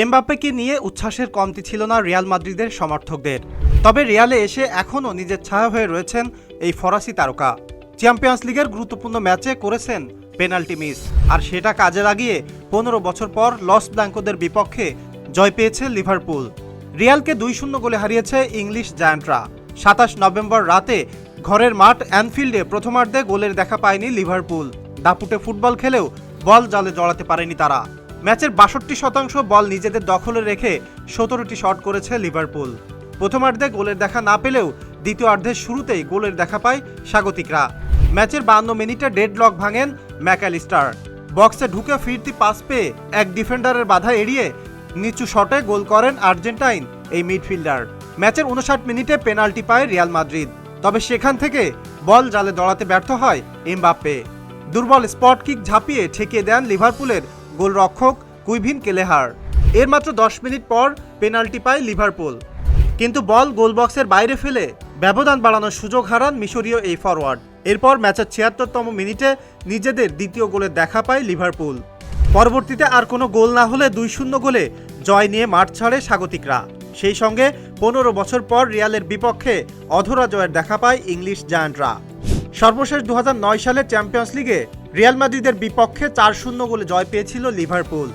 এমবাপ্পেকে নিয়ে উচ্ছ্বাসের কমতি ছিল না রিয়াল মাদ্রিদের সমর্থকদের। তবে রিয়ালে এসে এখনও নিজের ছায়া হয়ে রয়েছেন এই ফরাসি তারকা। চ্যাম্পিয়ন্স লিগের গুরুত্বপূর্ণ ম্যাচে করেছেন পেনাল্টি মিস। আর সেটা কাজে লাগিয়ে পনেরো বছর পর লস ব্ল্যাঙ্কোদের বিপক্ষে জয় পেয়েছে লিভারপুল। রিয়ালকে দুই শূন্য গোলে হারিয়েছে ইংলিশ জায়ান্টরা। সাতাশ নভেম্বর রাতে ঘরের মাঠ অ্যানফিল্ডে প্রথমার্ধে গোলের দেখা পায়নি লিভারপুল। দাপুটে ফুটবল খেলেও বল জালে জড়াতে পারেনি তারা। ম্যাচের বাষট্টি শতাংশ বল নিজেদের দখলে রেখে সতেরোটি শট করেছে লিভারপুল। প্রথমার্ধে গোলের দেখা না পেলেও দ্বিতীয় অর্ধের শুরুতেই গোলের দেখা পায় স্বাগতিকরা। ম্যাচের বান্ন মিনিটে ডেড লক ভাঙেন ম্যাকালিস্টার। বক্সে ঢুকে ফিরতি পাস পেয়ে এক ডিফেন্ডারের বাধা এড়িয়ে নিচু শটে গোল করেন আর্জেন্টাইন এই মিডফিল্ডার। ম্যাচের উনষাট মিনিটে পেনাল্টি পায় রিয়াল মাদ্রিদ। তবে সেখান থেকে বল জালে দড়াতে ব্যর্থ হয় এমবাপ্পে। দুর্বল স্পট কিক ঝাঁপিয়ে ঠেকিয়ে দেন লিভারপুলের গোলরক্ষক কুইভিন কেলেহার। এর মাত্র দশ মিনিট পর পেনাল্টি পায় লিভারপুল। কিন্তু বল গোলবক্সের বাইরে ফেলে ব্যবধান বাড়ানোর সুযোগ হারান মিশরীয় এই ফরওয়ার্ড এরপর ম্যাচের ছিয়াত্তরতম মিনিটে নিজেদের দ্বিতীয় গোলের দেখা পায় লিভারপুল। পরবর্তীতে আর কোনো গোল না হলে দুই শূন্য গোলে জয় নিয়ে মাঠ ছাড়ে স্বাগতিকরা। সেই সঙ্গে পনেরো বছর পর রিয়ালের বিপক্ষে অধরা জয়ের দেখা পায় ইংলিশ জায়ান্টরা। সর্বশেষ দু হাজার নয় সালে চ্যাম্পিয়ন্স লিগে রিয়াল মাদ্রিদের বিপক্ষে চার শূন্য গোলে জয় পেয়েছিল লিভারপুল।